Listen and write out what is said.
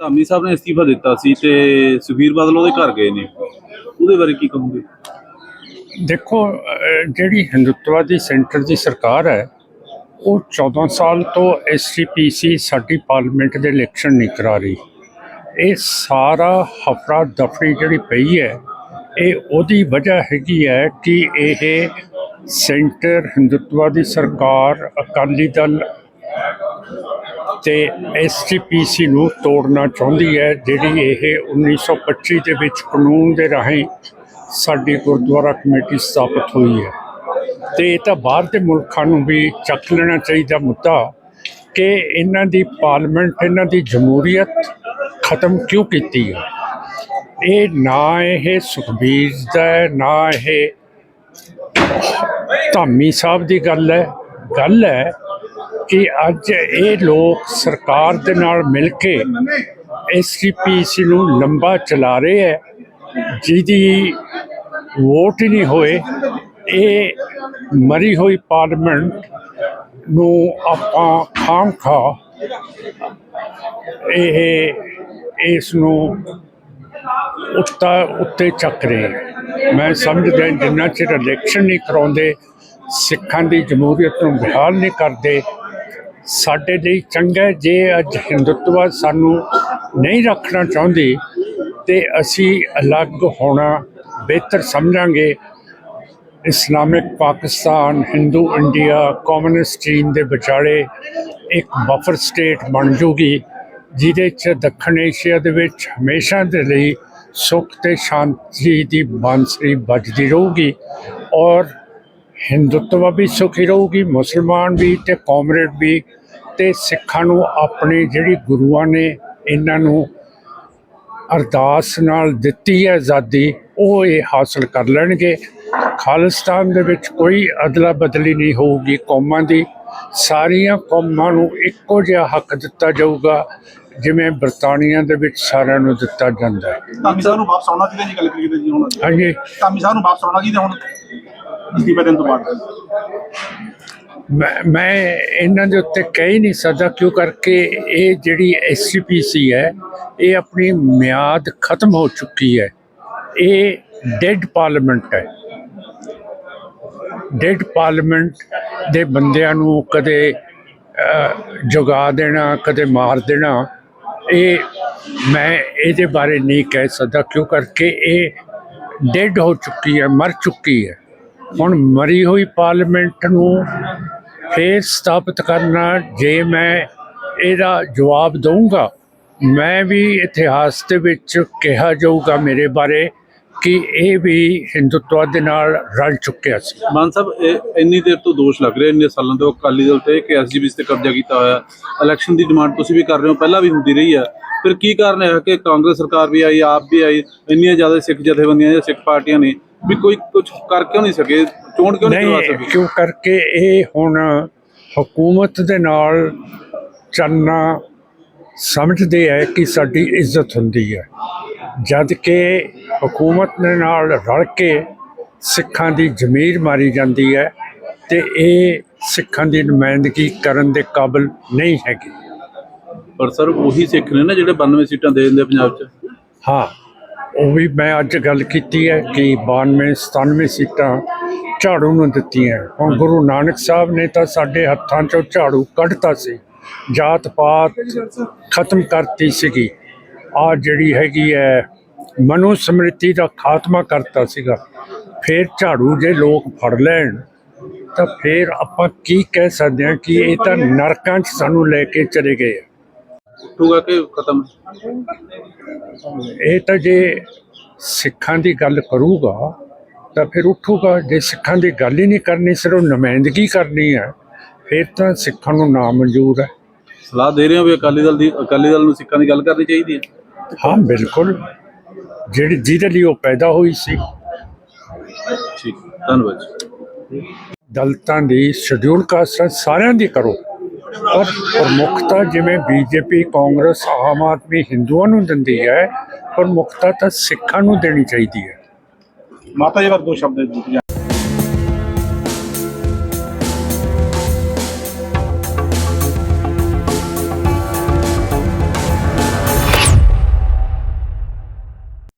ਧਾਮੀ ਸਾਹਿਬ ਨੇ ਅਸਤੀਫਾ ਦਿੱਤਾ ਸੀ ਤੇ ਸੁਖਬੀਰ ਬਾਦਲ ਉਹਦੇ ਘਰ ਗਏ ਨੇ। ਉਹਦੇ ਬਾਰੇ ਕੀ ਕਹੋਗੇ? ਦੇਖੋ ਅਹ, ਜਿਹੜੀ ਹਿੰਦੁੱਤਵਾਦੀ ਸੈਂਟਰ ਦੀ ਸਰਕਾਰ ਹੈ ਉਹ 14 ਸਾਲ ਤੋਂ ਐਸਟੀਪੀਸੀ ਸਾਡੀ ਪਾਰਲੀਮੈਂਟ ਦੇ ਇਲੈਕਸ਼ਨ ਨਹੀਂ ਕਰਾ ਰਹੀ। ਇਹ ਸਾਰਾ ਹਫਰਾ ਦਫਰੀ ਜਿਹੜੀ ਪਈ ਹੈ ਇਹ ਉਹਦੀ ਵਜ੍ਹਾ ਹੈਗੀ ਹੈ ਕਿ ਇਹ ਸੈਂਟਰ ਹਿੰਦੁੱਤਵਾਦੀ ਸਰਕਾਰ ਅਕਾਲੀ ਦਲ ਤੇ ਐਸਟੀਪੀਸੀ ਨੂੰ ਤੋੜਨਾ ਚਾਹੁੰਦੀ ਹੈ, ਜਿਹੜੀ ਇਹ 1925 ਦੇ ਵਿੱਚ ਕਾਨੂੰਨ ਦੇ ਰਾਹੀਂ ਸਾਡੀ ਗੁਰਦੁਆਰਾ ਕਮੇਟੀ ਸਥਾਪਿਤ ਹੋਈ ਹੈ। ਤੇ ਇਹ ਤਾਂ ਬਾਹਰ ਦੇ ਮੁਲਕਾਂ ਨੂੰ ਵੀ ਚੱਕ ਲੈਣਾ ਚਾਹੀਦਾ ਮੁੱਦਾ ਕਿ ਇਹਨਾਂ ਦੀ ਪਾਰਲੀਮੈਂਟ, ਇਹਨਾਂ ਦੀ ਜਮਹੂਰੀਅਤ ਖਤਮ ਕਿਉਂ ਕੀਤੀ ਹੈ? ਇਹ ਨਾ ਇਹ ਸੁਖਬੀਰ ਦਾ ਨਾ ਇਹ ਧਾਮੀ ਸਾਹਿਬ ਦੀ ਗੱਲ ਹੈ। ਗੱਲ ਹੈ ਕਿ ਅੱਜ ਇਹ ਲੋਕ ਸਰਕਾਰ ਦੇ ਨਾਲ ਮਿਲ ਕੇ ਐਸਟੀਪੀਸੀ ਨੂੰ ਲੰਬਾ ਚਲਾ ਰਹੇ ਹੈ, ਜਿਹਦੀ ਵੋਟ ਹੀ ਨਹੀਂ ਹੋਏ, ਇਹ ਮਰੀ ਹੋਈ ਪਾਰਲੀਮੈਂਟ ਨੂੰ ਆਪਾਂ ਖਾਮ ਖਾ ਇਹ, ਇਸ ਨੂੰ ਉੱਤਾ, ਉੱਤੇ ਚੱਕ ਰਹੇ ਹੈ। ਮੈਂ ਸਮਝਦਾ ਜਿੰਨਾ ਚਿਰ ਇਲੈਕਸ਼ਨ ਨਹੀਂ ਕਰਾਉਂਦੇ, ਸਿੱਖਾਂ ਦੀ ਜਮਹੂਰੀਅਤ ਨੂੰ ਬਹਾਲ ਨਹੀਂ ਕਰਦੇ ਸਾਡੇ ਲਈ ਚੰਗਾ ਜੇ ਅੱਜ ਹਿੰਦੁੱਤਵਾ ਸਾਨੂੰ ਨਹੀਂ ਰੱਖਣਾ ਚਾਹੁੰਦੀ, ਤੇ ਅਸੀਂ ਅਲੱਗ ਹੋਣਾ ਬਿਹਤਰ ਸਮਝਾਂਗੇ। Islamic Pakistan, Hindu India, communist ਚੀਨ ਦੇ ਵਿਚਾਲੇ ਇੱਕ ਬਫਰ ਸਟੇਟ ਬਣ ਜੂਗੀ, ਜਿਹਦੇ ਚ ਦੱਖਣ ਏਸ਼ੀਆ ਦੇ ਵਿੱਚ ਹਮੇਸ਼ਾ ਦੇ ਲਈ ਸੁੱਖ ਤੇ ਸ਼ਾਂਤੀ ਦੀ ਬਾਂਸਰੀ ਵੱਜਦੀ ਰਹੂਗੀ ਔਰ ਹਿੰਦੁੱਤਵਾ ਵੀ ਸੁਖੀ ਰਹੂਗੀ ਮੁਸਲਮਾਨ ਵੀ ਤੇ ਕਾਮਰੇਡ ਵੀ ਤੇ ਸਿੱਖਾਂ ਨੂੰ ਆਪਣੀ ਜਿਹੜੀ ਗੁਰੂਆਂ ਨੇ ਇਹਨਾਂ ਨੂੰ ਅਰਦਾਸ ਨਾਲ ਦਿੱਤੀ ਹੈ ਆਜ਼ਾਦੀ ਉਹ ਇਹ ਹਾਸਲ ਕਰ ਲੈਣਗੇ। ਖਾਲਿਸਤਾਨ ਦੇ ਵਿੱਚ ਕੋਈ ਅਦਲਾ ਬਦਲੀ ਨਹੀਂ ਹੋਊਗੀ ਕੌਮਾਂ ਦੀ। ਸਾਰੀਆਂ ਕੌਮਾਂ ਨੂੰ ਇੱਕੋ ਜਿਹਾ ਹੱਕ ਦਿੱਤਾ ਜਾਊਗਾ ਜਿਵੇਂ ਬਰਤਾਨੀਆ ਦੇ ਵਿੱਚ ਸਾਰਿਆਂ ਨੂੰ ਦਿੱਤਾ ਜਾਂਦਾ ਹੈ। ਧਾਮੀ ਸਾਹਿਬ ਨੂੰ ਵਾਪਸ ਆਉਣਾ ਚਾਹੀਦਾ ਜੀ ਗੱਲ ਕਰੀਏ ਤਾਂ ਜੀ ਹੁਣ। ਹਾਂਜੀ। ਧਾਮੀ ਸਾਹਿਬ ਨੂੰ ਵਾਪਸ ਆਉਣਾ ਚਾਹੀਦਾ ਹੁਣ? ਅਸਤੀਫਾ ਦੇਣ ਤੋਂ ਬਾਅਦ? ਮੈਂ ਮੈਂ ਇਹਨਾਂ ਦੇ ਉੱਤੇ ਕਹਿ ਹੀ ਨਹੀਂ ਸਕਦਾ ਕਿਉਂ ਕਰਕੇ ਇਹ ਜਿਹੜੀ ਐਸਸੀਪੀਸੀ ਹੈ ਇਹ ਆਪਣੀ ਮਿਆਦ ਖਤਮ ਹੋ ਚੁੱਕੀ ਹੈ। ਇਹ ਡੈਡ ਪਾਰਲੀਮੈਂਟ ਹੈ। ਡੈਡ ਪਾਰਲੀਮੈਂਟ ਦੇ ਬੰਦਿਆਂ ਨੂੰ ਕਦੇ ਅਹ, ਜਗਾ ਦੇਣਾ ਕਦੇ ਮਾਰ ਦੇਣਾ ਇਹ ਮੈਂ ਇਹਦੇ ਬਾਰੇ ਨਹੀਂ ਕਹਿ ਸਕਦਾ ਕਿਉਂ ਕਰਕੇ ਇਹ ਡੈਡ ਹੋ ਚੁੱਕੀ ਹੈ ਮਰ ਚੁੱਕੀ ਹੈ। ਹੁਣ ਮਰੀ ਹੋਈ ਪਾਰਲੀਮੈਂਟ ਨੂੰ ਫੇਰ ਸਥਾਪਿਤ ਕਰਨਾ, ਜੇ ਮੈਂ ਇਹਦਾ ਜਵਾਬ ਦਊਂਗਾ, ਮੈਂ ਵੀ ਇਤਿਹਾਸ ਦੇ ਵਿੱਚ ਕਿਹਾ ਜਾਊਗਾ ਮੇਰੇ ਬਾਰੇ ਕਿ ਇਹ ਵੀ ਹਿੰਦੁੱਤਵਾ ਦੇ ਨਾਲ ਰਲ ਚੁੱਕਿਆ ਸੀ। ਮਾਨ ਸਾਹਿਬ, ਇਹ ਇੰਨੀ ਦੇਰ ਤੋਂ ਦੋਸ਼ ਲੱਗ ਰਿਹਾ, ਇੰਨੇ ਸਾਲਾਂ ਤੋਂ ਅਕਾਲੀ ਦਲ ਤੇ ਕਿ ਐਸਜੀਬੀਸ ਤੇ ਕਬਜ਼ਾ ਕੀਤਾ ਹੋਇਆ। ਇਲੈਕਸ਼ਨ ਦੀ ਡਿਮਾਂਡ ਤੁਸੀਂ ਵੀ ਕਰ ਰਹੇ ਹੋ, ਪਹਿਲਾਂ ਵੀ ਹੁੰਦੀ ਰਹੀ ਹੈ। ਫਿਰ ਕੀ ਕਾਰਨ ਹੈ ਕਿ ਕਾਂਗਰਸ ਸਰਕਾਰ ਵੀ ਆਈ ਆਪ ਵੀ ਆਈ ਇੰਨੀਆਂ ਜ਼ਿਆਦਾ ਸਿੱਖ ਜਥੇਬੰਦੀਆਂ ਜਾਂ ਸਿੱਖ ਪਾਰਟੀਆਂ ਨੇ ਵੀ ਕੋਈ ਕੁਝ ਕਰ ਕਿਉਂ ਨਹੀਂ ਸਕੇ ਚੋਣ ਕਿਉਂ ਨਹੀਂ ਕਰਵਾ ਸਕੇ? ਕਿਉਂ ਕਰਕੇ ਇਹ ਹੁਣ ਹਕੂਮਤ ਦੇ ਨਾਲ ਚੱਲਣਾ ਸਮਝਦੇ ਹੈ ਕਿ ਸਾਡੀ ਇੱਜ਼ਤ ਹੁੰਦੀ ਹੈ। ਜਦ ਕਿ ਹਕੂਮਤ ਦੇ ਨਾਲ ਰਲ ਕੇ ਸਿੱਖਾਂ ਦੀ ਜ਼ਮੀਰ ਮਾਰੀ ਜਾਂਦੀ ਹੈ ਤੇ ਇਹ ਸਿੱਖਾਂ ਦੀ ਨੁਮਾਇੰਦਗੀ ਕਰਨ ਦੇ ਕਾਬਿਲ ਨਹੀਂ ਹੈਗੀ। ਪਰ ਸਰ ਉਹੀ ਸਿੱਖ ਨੇ ਨਾ ਜਿਹੜੇ 92 ਸੀਟਾਂ ਦੇ ਦਿੰਦੇ ਪੰਜਾਬ 'ਚ? ਹਾਂ, ਉਹ ਵੀ ਮੈਂ ਅੱਜ ਗੱਲ ਕੀਤੀ ਹੈ ਕਿ 92 97 ਸੀਟਾਂ ਝਾੜੂ ਨੂੰ ਦਿੱਤੀਆਂ। ਹੁਣ ਗੁਰੂ ਨਾਨਕ ਸਾਹਿਬ ਨੇ ਤਾਂ ਸਾਡੇ ਹੱਥਾਂ 'ਚੋਂ ਝਾੜੂ ਕੱਢਤਾ ਸੀ। ਜਾਤ ਪਾਤ ਖਤਮ ਕਰਤੀ ਸੀਗੀ। ਆ ਜਿਹੜੀ ਹੈਗੀ ਹੈ, ਮਨੂ ਸਮ੍ਰਿਤੀ ਦਾ ਖਾਤਮਾ ਕਰਤਾ ਸੀਗਾ। ਫਿਰ ਝਾੜੂ ਜੇ ਲੋਕ ਫੜ ਲੈਣ, ਤਾਂ ਫਿਰ ਆਪਾਂ ਕੀ ਕਹਿ ਸਕਦੇ ਹਾਂ ਕਿ ਇਹ ਤਾਂ ਨਰਕਾਂ 'ਚ ਸਾਨੂੰ ਲੈ ਕੇ ਚਲੇ ਗਏ ਆ। ਉੱਠੂਗਾ ਕਿ ਖਤਮ? ਇਹ ਤਾਂ ਜੇ ਸਿੱਖਾਂ ਦੀ ਗੱਲ ਕਰੂਗਾ ਤਾਂ ਫਿਰ ਉੱਠੂਗਾ। ਜੇ ਸਿੱਖਾਂ ਦੀ ਗੱਲ ਹੀ ਨਹੀਂ ਕਰਨੀ ਸਿਰਫ ਨੁਮਾਇੰਦਗੀ ਕਰਨੀ ਹੈ। ਫਿਰ ਤਾਂ ਸਿੱਖਾਂ ਨੂੰ ਨਾ ਮਨਜ਼ੂਰ ਹੈ। ਸਲਾਹ ਦੇ ਰਹੇ ਹੋ ਵੀ ਅਕਾਲੀ ਦਲ ਦੀ ਅਕਾਲੀ ਦਲ ਨੂੰ ਸਿੱਖਾਂ ਦੀ ਗੱਲ ਕਰਨੀ ਚਾਹੀਦੀ ਹੈ? ਹਾਂ ਬਿਲਕੁਲ। ਜਿਹੜੀ ਜਿਹਦੇ ਲਈ ਉਹ ਪੈਦਾ ਹੋਈ ਸੀ। ਠੀਕ ਧੰਨਵਾਦ ਦਲਤਾਂ ਦੀ ਸ਼ਡਿਊਲ ਕਾਸਟ ਸਾਰਿਆਂ ਦੀ ਕਰੋ। ਔਰ ਪ੍ਰਮੁੱਖਤਾ ਜਿਵੇਂ ਬੀਜੇਪੀ, ਕਾਂਗਰਸ, ਆਮ ਆਦਮੀ ਹਿੰਦੂਆਂ ਨੂੰ ਦਿੰਦੀ ਹੈ, ਪ੍ਰਮੁੱਖਤਾ ਤਾਂ ਸਿੱਖਾਂ ਨੂੰ ਦੇਣੀ ਚਾਹੀਦੀ ਹੈ। ਮਾਤਾ ਜੀ ਬਾਰੇ ਸ਼ਬਦ ਜੀ